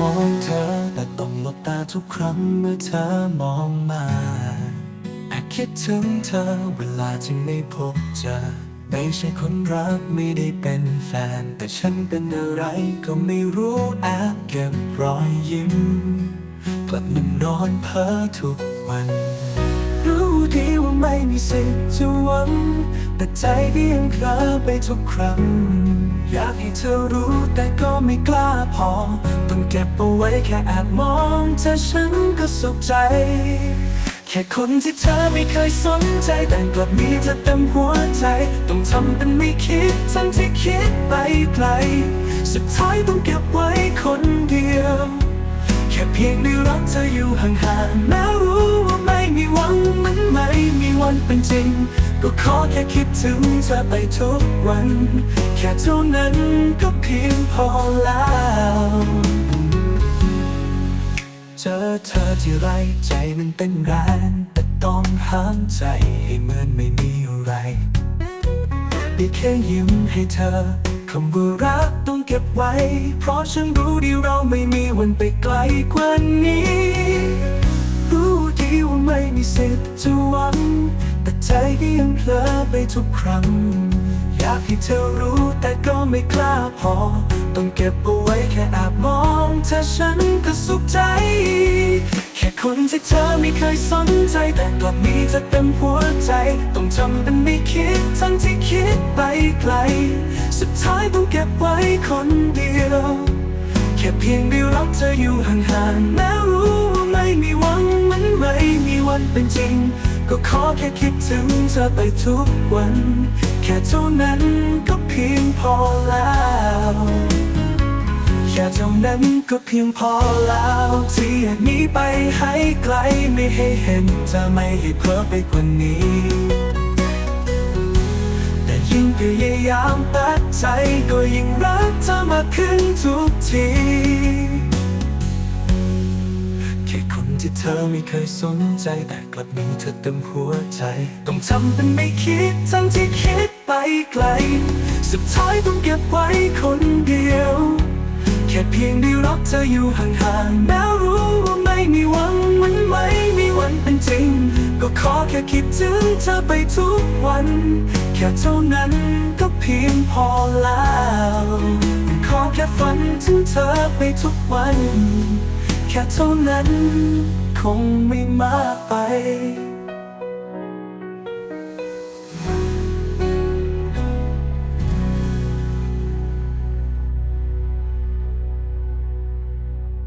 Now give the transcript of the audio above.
มองเธอ แต่ต้องหลบตาทุกครั้งเมื่อเธอมองมาแอบคิดถึงเธอเวลาที่ไม่พบเจอไม่ใช่คนรักไม่ได้เป็นแฟน แต่ฉันเป็นอะไรก็ไม่รู้แอบเก็บรอยยิ้มกลับมานอนเพ้อทุกวัน ดีว่าไม่มีสิทธิ์จะหวัง แต่ใจก็ยังเพลอไปทุกครั้ง อยากให้เธอรู้แต่ก็ไม่กล้าพอ ต้องเก็บเอาไว้แค่แอบมองเธอฉันก็สุขใจ แค่คนที่เธอไม่เคยสนใจ แต่กลับมีเธอเต็มหัวใจ ต้องทำเป็นไม่คิดทั้งที่คิดไปไกล สุดท้ายต้องเก็บไว้คนเดียว แค่เพียงได้รักเธออยู่ห่างๆแม้ว จริง ก็ขอแค่คิดถึงเธอไปทุกวัน แค่เท่านั้นก็เพียงพอแล้วเจอเธอที่ไรใจมันเต้นแรงแต่ต้องห้ามใจให้เหมือนไม่มีอะไรได้แค่ยิ้มให้เธอคำว่ารักต้องเก็บไว้ เพราะฉันรู้ดีเราไม่มีวันไปไกลกว่านี้ รู้ดีว่าไม่มีสิทธิ์จะหวังแต่ใจก็ยัง เพลอไปทุกครั้ง อยากให้เธอรู้แต่ก็ไม่กล้าพอ ต้องเก็บเอาไว้แค่แอบมองเธอฉันก็สุขใจ แค่คนที่เธอไม่เคยสนใจ แต่กลับมีเธอเต็มหัวใจ ต้องทำเป็นไม่คิดทั้งที่คิดไปไกล สุดท้ายต้องเก็บไว้คนเดียว แค่เพียงได้รักเธออยู่ห่างๆแม้รู้ว่าไม่มีหวังมันไม่มีวันเป็นจริง ก็ขอแค่คิดถึงเธอไปทุกวัน แค่เท่านั้นก็เพียงพอแล้วแค่เท่านั้นก็เพียงพอแล้ว ที่อยากหนีไปให้ไกลไม่ให้เห็นจะไม่ให้เพ้อไปกว่านี้ แต่ยิ่งพยายามตัดใจก็ยิ่งรักเธอมากขึ้นทุกที ที่เธอไม่เคยสนใจ แต่กลับมีเธอเต็มหัวใจ ต้องทำเป็นไม่คิดทั้งที่คิดไปไกล สุดท้ายต้องเก็บไว้คนเดียว แค่เพียงได้รักเธออยู่ห่างๆแม้รู้ว่าไม่มีหวังมันไม่มีวันเป็นจริง ก็ขอแค่คิดถึงเธอไปทุกวัน แค่เท่านั้นก็เพียงพอแล้ว ขอแค่ฝันถึงเธอไปทุกวัน แค่เท่านั้น คงไม่มากไป